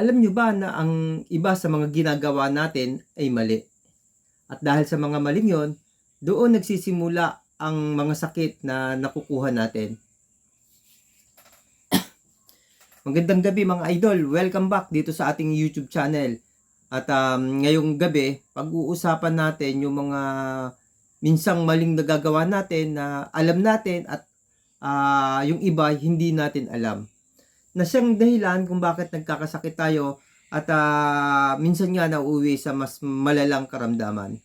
Alam nyo ba na ang iba sa mga ginagawa natin ay mali? At dahil sa mga maling yon, doon nagsisimula ang mga sakit na nakukuha natin. Magandang gabi mga idol. Welcome back dito sa ating YouTube channel. At um, ngayong gabi, pag-uusapan natin yung mga minsang maling nagagawa natin na alam natin at ah, yung iba hindi natin alam. Na siyang dahilan kung bakit nagkakasakit tayo at ah, minsan nga nauuwi sa mas malalang karamdaman.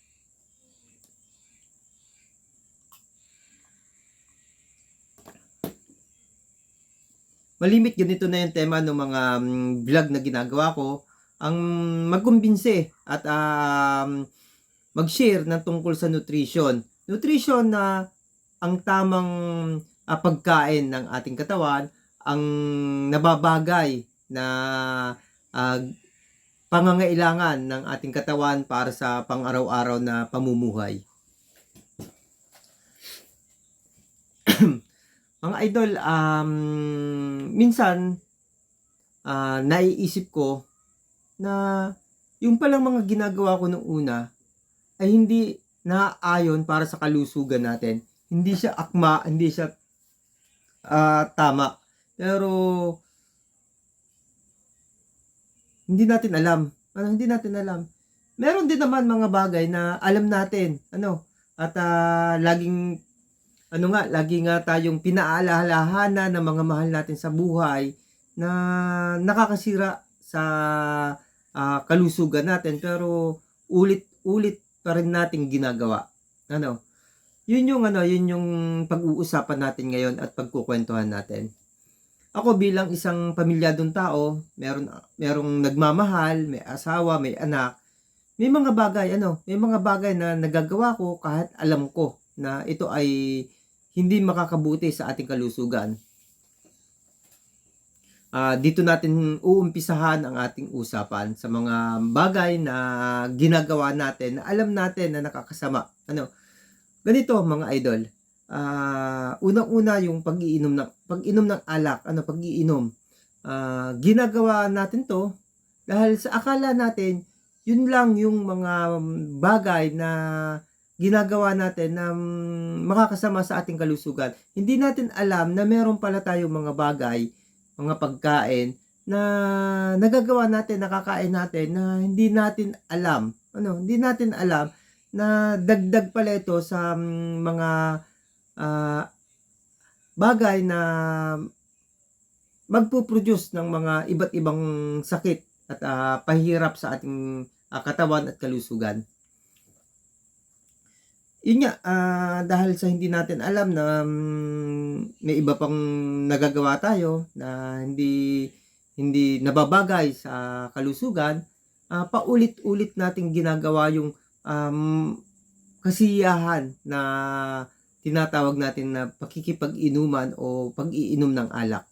malimit ganito na yung tema ng mga mm, vlog na ginagawa ko ang magkumbinse at um, mag-share ng tungkol sa nutrition. Nutrition na ang tamang ah, pagkain ng ating katawan, ang nababagay na ah, pangangailangan ng ating katawan para sa pang-araw-araw na pamumuhay. Mga idol, um, minsan, ah, naiisip ko na yung palang mga ginagawa ko nung una ay hindi naaayon para sa kalusugan natin. Hindi siya akma, hindi siya ah, tama. Pero, hindi natin alam. Ano, hindi natin alam. Meron din naman mga bagay na alam natin. Ano, at ah, laging ano nga, lagi nga tayong pinaalalahanan ng mga mahal natin sa buhay na nakakasira sa ah, kalusugan natin pero ulit-ulit pa rin nating ginagawa. Ano? Yun yung ano, yun yung pag-uusapan natin ngayon at pagkukwentuhan natin. Ako bilang isang pamilyadong tao, meron merong nagmamahal, may asawa, may anak. May mga bagay ano, may mga bagay na nagagawa ko kahit alam ko na ito ay hindi makakabuti sa ating kalusugan. Ah, dito natin uumpisahan ang ating usapan sa mga bagay na ginagawa natin na alam natin na nakakasama. Ano? Ganito mga idol. Ah, unang-una yung pag-iinom ng pag-inom ng alak, ano pag-iinom. Ah, ginagawa natin 'to dahil sa akala natin yun lang yung mga bagay na ginagawa natin na makakasama sa ating kalusugan. Hindi natin alam na meron pala tayong mga bagay, mga pagkain na nagagawa natin, nakakain natin na hindi natin alam. Ano, hindi natin alam na dagdag pala ito sa mm, mga ah, bagay na magpo-produce ng mga iba't ibang sakit at ah, pahirap sa ating ah, katawan at kalusugan. Yun nga, ah, dahil sa hindi natin alam na mm, may iba pang nagagawa tayo na hindi hindi nababagay sa kalusugan, ah, paulit-ulit nating ginagawa yung um, kasiyahan na tinatawag natin na pakikipag-inuman o pag-iinom ng alak.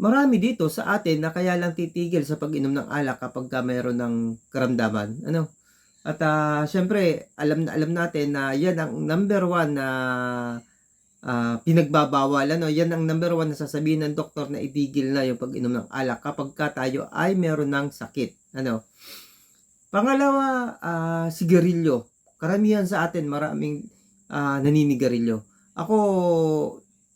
Marami dito sa atin na kaya lang titigil sa pag-inom ng alak kapag ka mayroon ng karamdaman. Ano? At ah, syempre, alam na alam natin na yan ang number one na ah, pinagbabawal. Ano? Yan ang number one na sasabihin ng doktor na itigil na yung pag-inom ng alak kapag ka tayo ay meron ng sakit. Ano? Pangalawa, ah, sigarilyo. Karamihan sa atin maraming ah, naninigarilyo. Ako,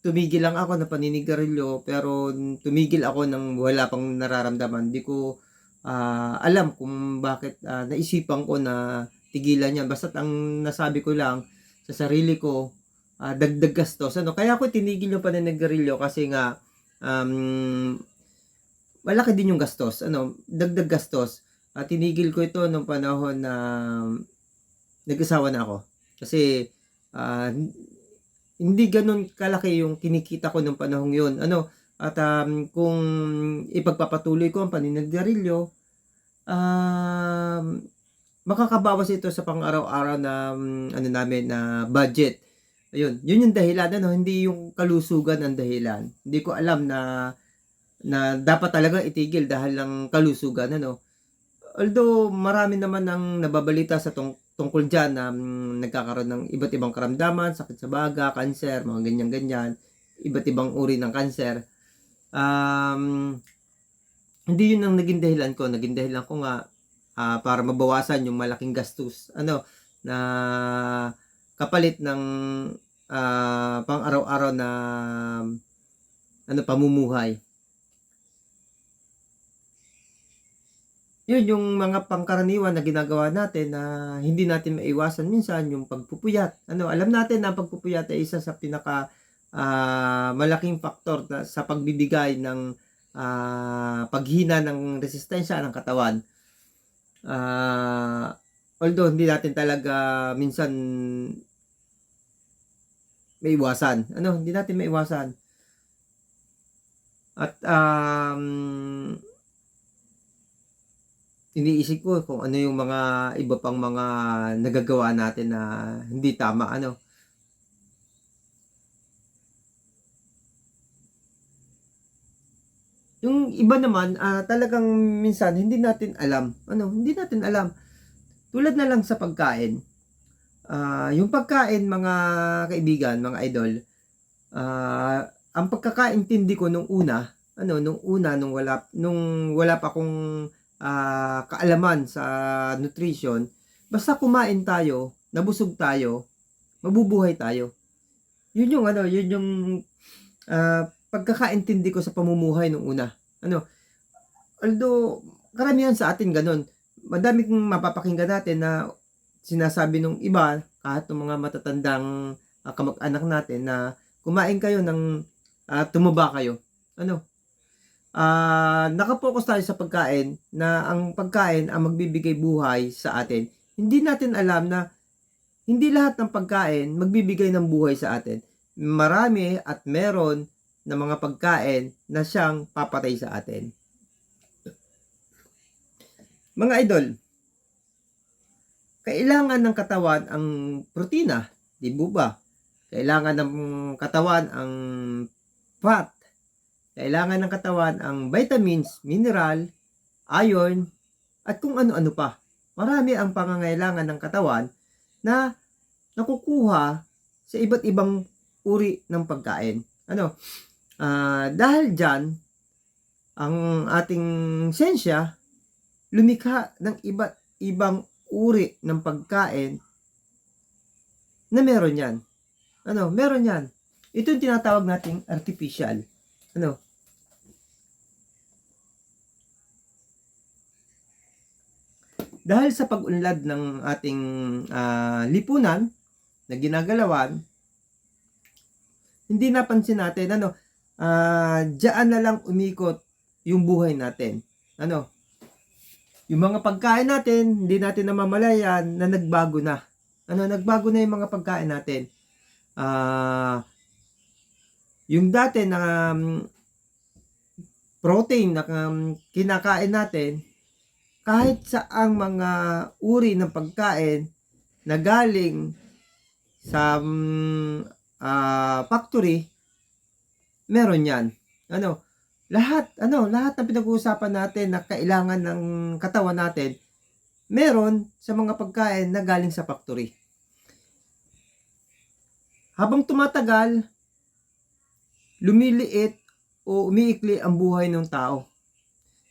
tumigil lang ako na paninigarilyo pero tumigil ako nang wala pang nararamdaman. Hindi ko ah, alam kung bakit ah, naisipan ko na tigilan yan. Basta ang nasabi ko lang sa sarili ko, ah, dagdag gastos. Ano? Kaya ako tinigil yung paninigarilyo kasi nga um, malaki din yung gastos. Ano? Dagdag gastos. Ah, tinigil ko ito nung panahon na nag-asawa na ako. Kasi ah, hindi ganun kalaki yung kinikita ko nung panahong yun. Ano, at um, kung ipagpapatuloy ko ang paninigarilyo, um, makakabawas ito sa pang-araw-araw na um, ano namin na budget. Ayun, yun yung dahilan ano, hindi yung kalusugan ang dahilan. Hindi ko alam na na dapat talaga itigil dahil lang kalusugan ano. Although marami naman ang nababalita sa tong tungkol dyan na um, nagkakaroon ng iba't ibang karamdaman, sakit sa baga, cancer, mga ganyan-ganyan, iba't ibang uri ng cancer. Um, hindi yun ang naging dahilan ko. Naging dahilan ko nga ah, para mabawasan yung malaking gastos. Ano, na kapalit ng ah, pang araw-araw na ano pamumuhay. Yun yung mga pangkaraniwan na ginagawa natin na hindi natin maiwasan minsan yung pagpupuyat. Ano, alam natin na ang pagpupuyat ay isa sa pinaka ah, malaking faktor na, sa pagbibigay ng ah, paghina ng resistensya ng katawan. Ah, although hindi natin talaga minsan maiwasan. Ano, hindi natin maiwasan. At um, iniisip ko kung ano yung mga iba pang mga nagagawa natin na hindi tama ano. Yung iba naman ah, talagang minsan hindi natin alam. Ano, hindi natin alam. Tulad na lang sa pagkain. Ah, yung pagkain mga kaibigan, mga idol, ah, ang pagkakaintindi ko nung una, ano, nung una nung wala nung wala pa akong ah, kaalaman sa nutrition, basta kumain tayo, nabusog tayo, mabubuhay tayo. Yun yung ano, yun yung ah, pagkakaintindi ko sa pamumuhay nung una. Ano, although karamihan sa atin ganun, madami kong mapapakinggan natin na sinasabi nung iba, kahit ng mga matatandang ah, kamag-anak natin na kumain kayo ng ah, tumaba kayo. Ano, ah nakapokus tayo sa pagkain na ang pagkain ang magbibigay buhay sa atin. Hindi natin alam na hindi lahat ng pagkain magbibigay ng buhay sa atin. Marami at meron na mga pagkain na siyang papatay sa atin. Mga idol, kailangan ng katawan ang protina, di ba? Kailangan ng katawan ang fat, kailangan ng katawan ang vitamins, mineral, iron, at kung ano-ano pa. Marami ang pangangailangan ng katawan na nakukuha sa iba't ibang uri ng pagkain. Ano? Ah, dahil dyan, ang ating sensya, lumikha ng iba't ibang uri ng pagkain na meron yan. Ano? Meron yan. Ito yung tinatawag nating artificial. Ano? Dahil sa pag-unlad ng ating ah, lipunan na ginagalawan, hindi napansin natin, ano, ah diyan na lang umikot yung buhay natin. Ano? Yung mga pagkain natin, hindi natin namamalayan na nagbago na. Ano, nagbago na yung mga pagkain natin. Ah yung dati na um, protein na um, kinakain natin, kahit sa ang mga uri ng pagkain na galing sa ah, factory, meron yan. Ano, lahat, ano, lahat ng pinag-uusapan natin na kailangan ng katawan natin, meron sa mga pagkain na galing sa factory. Habang tumatagal, lumiliit o umiikli ang buhay ng tao.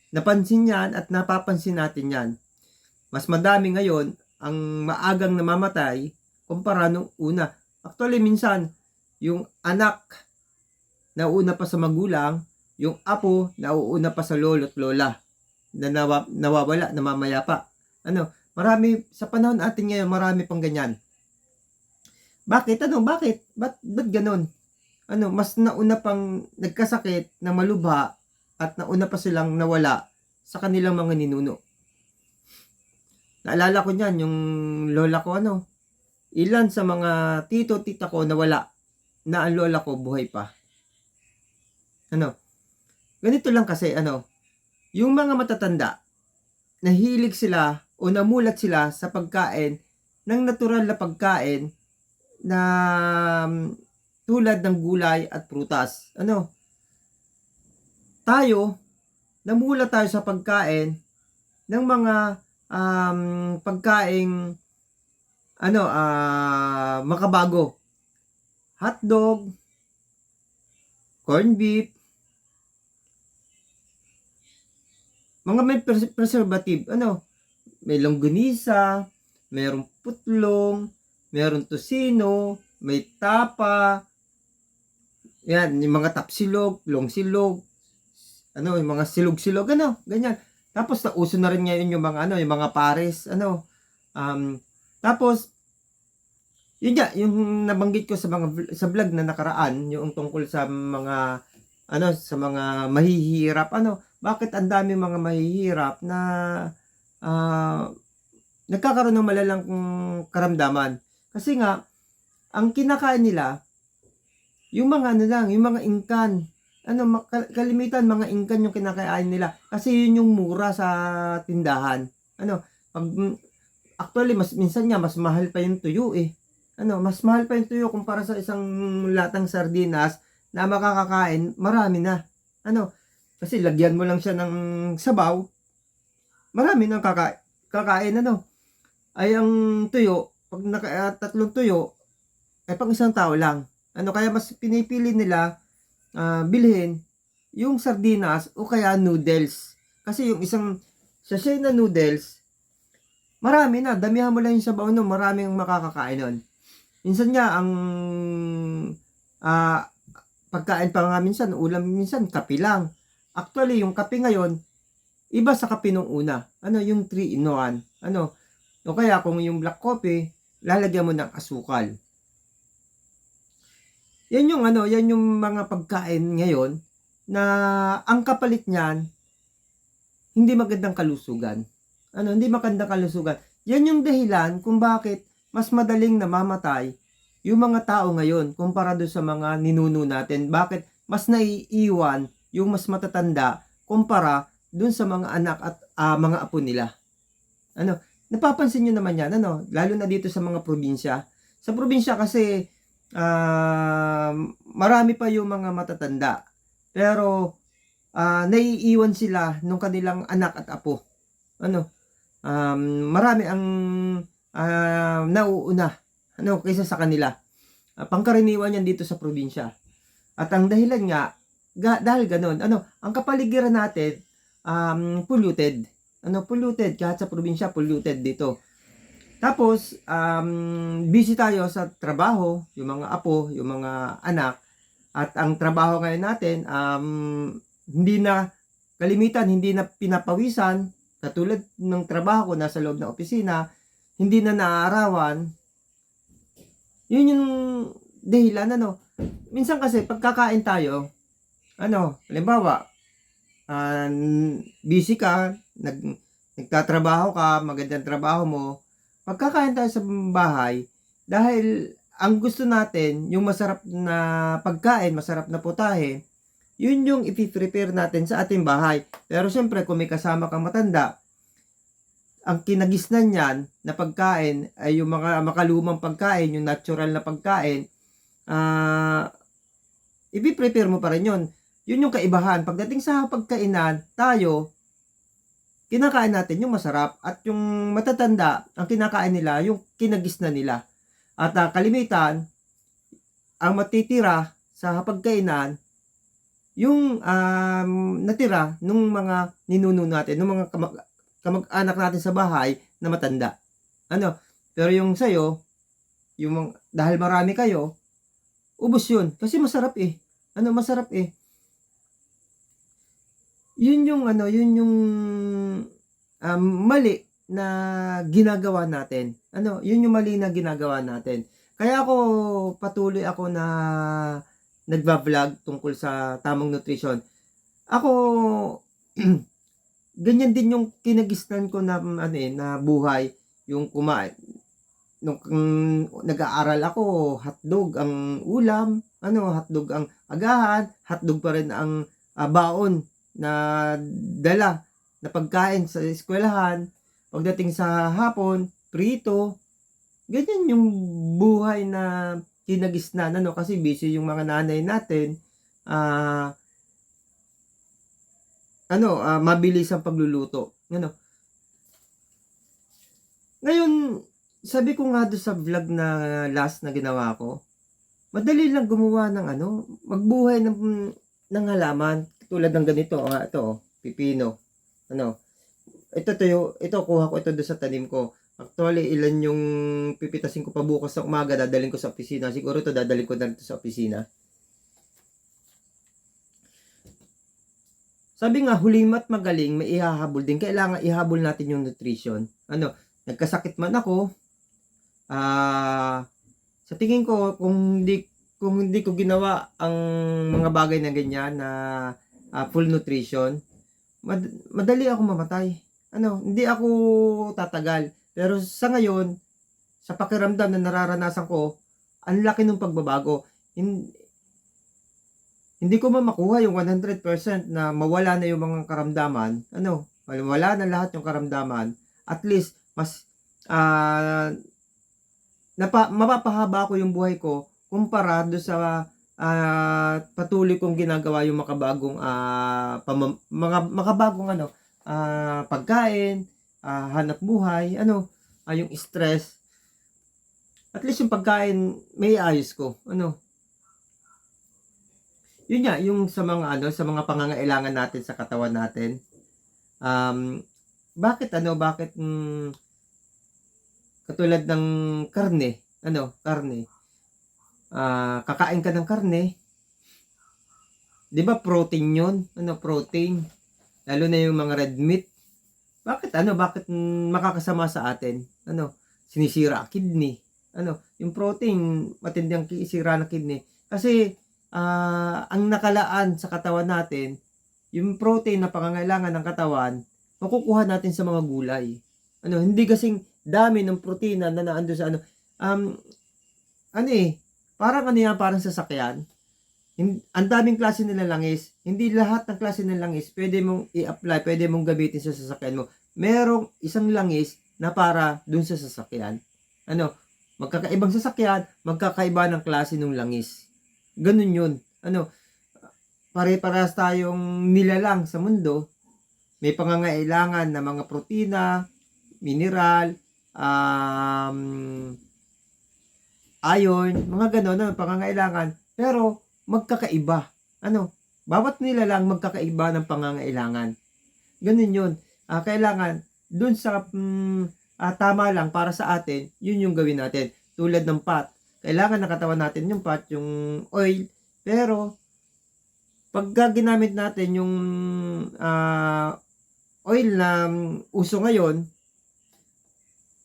Napansin yan at napapansin natin yan. Mas madami ngayon ang maagang namamatay kumpara nung una. Actually, minsan, yung anak nauna pa sa magulang, yung apo nauuna pa sa lolo at lola na nawa, nawawala, namamaya pa. Ano, marami, sa panahon natin ngayon, marami pang ganyan. Bakit? Ano, bakit? Ba't, ba't ganun? Ano, mas nauna pang nagkasakit na malubha at nauna pa silang nawala sa kanilang mga ninuno. Naalala ko niyan, yung lola ko, ano, ilan sa mga tito, tita ko nawala na ang lola ko buhay pa. Ano, ganito lang kasi, ano, yung mga matatanda, nahilig sila o namulat sila sa pagkain ng natural na pagkain na mm, tulad ng gulay at prutas. Ano? Tayo, namulat tayo sa pagkain ng mga um, pagkaing ano, ah makabago. Hotdog, corn beef, mga may pres- preservative, ano, may longganisa, mayroong putlong, mayroong tosino, may tapa, yan, yung mga tapsilog, longsilog, ano, yung mga silog-silog, ano, ganyan. Tapos, nauso na rin ngayon yung mga, ano, yung mga pares, ano, um, tapos, yun nga, yung nabanggit ko sa mga, sa vlog na nakaraan, yung tungkol sa mga, ano, sa mga mahihirap, ano, bakit ang dami mga mahihirap na, ah, nagkakaroon ng malalang karamdaman. Kasi nga, ang kinakain nila, yung mga ano lang, yung mga ingkan. Ano, kalimitan mga ingkan yung kinakain nila. Kasi yun yung mura sa tindahan. Ano, pag, actually, mas, minsan nga, mas mahal pa yung tuyo eh. Ano, mas mahal pa yung tuyo kumpara sa isang latang sardinas na makakakain, marami na. Ano, kasi lagyan mo lang siya ng sabaw, marami nang kaka kakain, ano. Ay, ang tuyo, pag naka, ah, tatlong tuyo, ay pang isang tao lang. Ano, kaya mas pinipili nila ah, bilhin yung sardinas o kaya noodles. Kasi yung isang sachet na noodles, marami na. Damihan mo lang yung sabaw no, marami ang makakakain nun. Minsan nga, ang ah, pagkain pa nga minsan, ulam minsan, kape lang. Actually, yung kape ngayon, iba sa kape nung una. Ano, yung 3 in 1. Ano, o kaya kung yung black coffee, lalagyan mo ng asukal. Yan yung ano, yan yung mga pagkain ngayon na ang kapalit niyan hindi magandang kalusugan. Ano, hindi magandang kalusugan. Yan yung dahilan kung bakit mas madaling namamatay yung mga tao ngayon kumpara doon sa mga ninuno natin. Bakit mas naiiwan yung mas matatanda kumpara doon sa mga anak at ah, mga apo nila. Ano, napapansin nyo naman yan, ano, lalo na dito sa mga probinsya. Sa probinsya kasi ah, marami pa yung mga matatanda. Pero ah, naiiwan sila nung kanilang anak at apo. Ano? Um, marami ang ah, nauuna ano kaysa sa kanila. Ah, pangkaraniwan yan dito sa probinsya. At ang dahilan nga ga, dahil ganun, ano, ang kapaligiran natin um, polluted. Ano, polluted kahit sa probinsya polluted dito. Tapos, um, busy tayo sa trabaho, yung mga apo, yung mga anak. At ang trabaho ngayon natin, um, hindi na, kalimitan, hindi na pinapawisan. Katulad ng trabaho ko nasa loob ng opisina, hindi na naaarawan. Yun yung dahilan, ano. Minsan kasi, pagkakain tayo, ano, halimbawa, ah, busy ka, nag, nagtatrabaho ka, magandang trabaho mo, pagkakain tayo sa bahay, dahil ang gusto natin, yung masarap na pagkain, masarap na putahe, yun yung ipiprepare natin sa ating bahay. Pero syempre, kung may kasama kang matanda, ang kinagisnan niyan na pagkain ay yung mga makalumang pagkain, yung natural na pagkain, ah, ipiprepare mo pa rin yun. Yun yung kaibahan. Pagdating sa pagkainan, tayo, kinakain natin yung masarap at yung matatanda, ang kinakain nila, yung kinagisnan nila. At ah, kalimitan, ang matitira sa pagkainan, yung um, natira nung mga ninuno natin, nung mga kamag- kamag-anak natin sa bahay na matanda. Ano? Pero yung sa'yo, yung mga, dahil marami kayo, ubos yun. Kasi masarap eh. Ano, masarap eh. Yun yung ano, yun yung um, mali na ginagawa natin. Ano, yun yung mali na ginagawa natin. Kaya ako patuloy ako na nagba-vlog tungkol sa tamang nutrition. Ako ganyan din yung kinagisnan ko na ano eh, na buhay, yung kumain nung mm, nag-aaral ako, hotdog ang ulam, ano, hotdog ang agahan, hotdog pa rin ang ah, baon na dala na pagkain sa eskwelahan. Pagdating sa hapon, prito. Ganyan yung buhay na kinagisnan, ano, kasi busy yung mga nanay natin. Ah, ano, ah, mabilis ang pagluluto. Ano. Ngayon, sabi ko nga doon sa vlog na last na ginawa ko, madali lang gumawa ng ano, magbuhay ng, ng halaman. Tulad ng ganito, nga ito, oh, pipino. Ano? Ito to yung, ito kuha ko ito doon sa tanim ko. Actually, ilan yung pipitasin ko pa bukas sa umaga, dadalhin ko sa opisina. Siguro to dadalhin ko na ito sa opisina. Sabi nga, hulimat magaling, may ihahabol din. Kailangan ihabol natin yung nutrition. Ano, nagkasakit man ako, ah, sa tingin ko, kung hindi, kung hindi ko ginawa ang mga bagay na ganyan na ah, full nutrition, mad- madali ako mamatay. Ano, hindi ako tatagal. Pero sa ngayon, sa pakiramdam na nararanasan ko, ang laki ng pagbabago. Hin- hindi ko man makuha yung 100% na mawala na yung mga karamdaman. Ano, wala na lahat yung karamdaman. At least, mas, ah, napa, mapapahaba ko yung buhay ko kumpara do sa ah, patuloy kong ginagawa yung makabagong ah, pamam- mga makabagong ano ah, pagkain, ah, hanap buhay, ano, ah, yung stress. At least yung pagkain may ayos ko, ano. Yun nga, yung sa mga ano, sa mga pangangailangan natin sa katawan natin. Um, bakit ano, bakit mm, katulad ng karne, ano, karne. Ah, kakain ka ng karne. 'Di ba protein 'yon? Ano, protein. Lalo na yung mga red meat. Bakit ano, bakit makakasama sa atin? Ano, sinisira kidney. Ano, yung protein matindi ang sira ng kidney. Kasi ah, ang nakalaan sa katawan natin, yung protein na pangangailangan ng katawan, makukuha natin sa mga gulay. Ano, hindi kasing dami ng protina na naando sa ano. Um, ano eh, parang ano yan, parang sasakyan. Ang daming klase ng langis. Hindi lahat ng klase ng langis pwede mong i-apply, pwede mong gamitin sa sasakyan mo. Merong isang langis na para dun sa sasakyan. Ano, magkakaibang sasakyan, magkakaiba ng klase ng langis. Ganun yun. Ano, pare-paras tayong nilalang sa mundo. May pangangailangan na mga protina, mineral, um, iron, mga gano'n na pangangailangan. Pero magkakaiba. Ano? Bawat nilalang magkakaiba ng pangangailangan. Ganun yun. Ah, kailangan dun sa mm, ah, tama lang para sa atin, yun yung gawin natin. Tulad ng pot. Kailangan nakatawan natin yung pot, yung oil. Pero pagka ginamit natin yung ah, oil na mm, uso ngayon,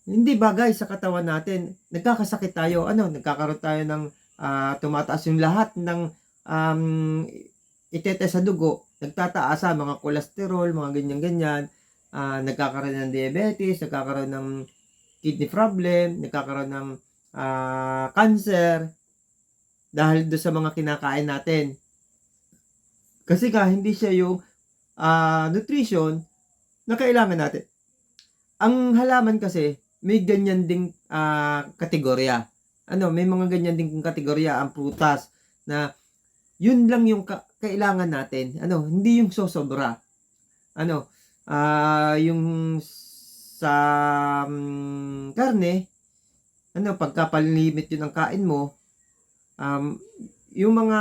hindi bagay sa katawan natin. Nagkakasakit tayo. Ano, nagkakaroon tayo ng ah, tumataas yung lahat ng um, itetest sa dugo. Nagtataas sa mga kolesterol, mga ganyan-ganyan. Ah, nagkakaroon ng diabetes, nagkakaroon ng kidney problem, nagkakaroon ng ah, cancer dahil do sa mga kinakain natin. Kasi ka hindi siya yung ah, nutrition na kailangan natin. Ang halaman kasi may ganyan ding ah, kategorya. Ano, may mga ganyan ding kategorya ang prutas na yun lang yung ka- kailangan natin. Ano, hindi yung sosobra. Ano, ah yung sa mm, karne, ano, pagka palimit yun ang kain mo, um, yung mga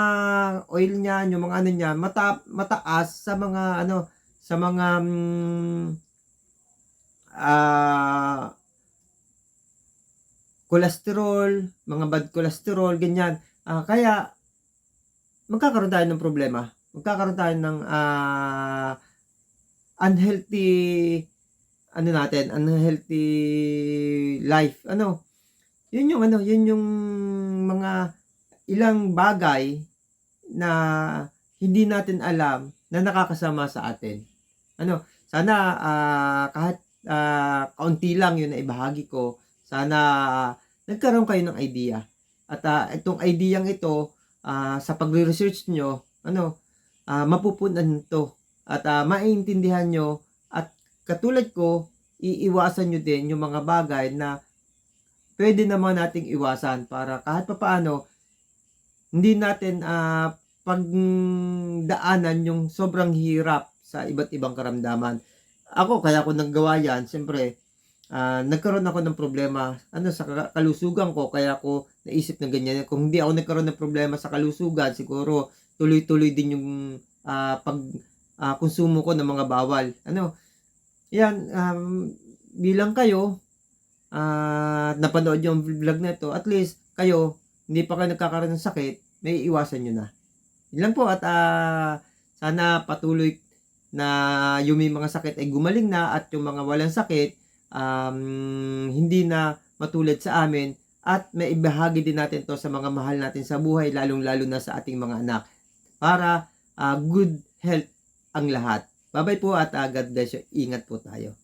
oil niya, yung mga ano niya, mata, mataas sa mga ano, sa mga mm, ah cholesterol, mga bad cholesterol, ganyan. Ah, kaya magkakaroon tayo ng problema. Magkakaroon tayo ng ah, unhealthy ano natin, unhealthy life. Ano? Yun yung ano, yun yung mga ilang bagay na hindi natin alam na nakakasama sa atin. Ano? Sana ah, kahit ah, kaunti lang yun na ibahagi ko. Sana nagkaroon kayo ng idea. At ah, itong ideyang ito ah, sa pagre-research nyo, ano, ah, mapupunan to. At ah, maintindihan nyo at katulad ko, iiwasan nyo din yung mga bagay na pwede naman nating iwasan para kahit papaano hindi natin ah, pagdaanan yung sobrang hirap sa iba't ibang karamdaman. Ako, kaya ako naggawa yan, siyempre, ah, nagkaroon ako ng problema ano sa ka- kalusugan ko. Kaya ako naisip na ganyan. Kung hindi ako nagkaroon ng problema sa kalusugan siguro tuloy-tuloy din yung ah, pag ah, konsumo ko ng mga bawal. Ano? Yan, um, bilang kayo, ah, napanood yung vlog na ito, at least kayo, hindi pa kayo nagkakaroon ng sakit, may iwasan nyo na. Yun lang po at ah, sana patuloy na yung mga sakit ay gumaling na at yung mga walang sakit um, hindi na matulad sa amin at may ibahagi din natin to sa mga mahal natin sa buhay lalong lalo na sa ating mga anak para ah, good health ang lahat. Bye-bye po at ah, God bless you. Ingat po tayo.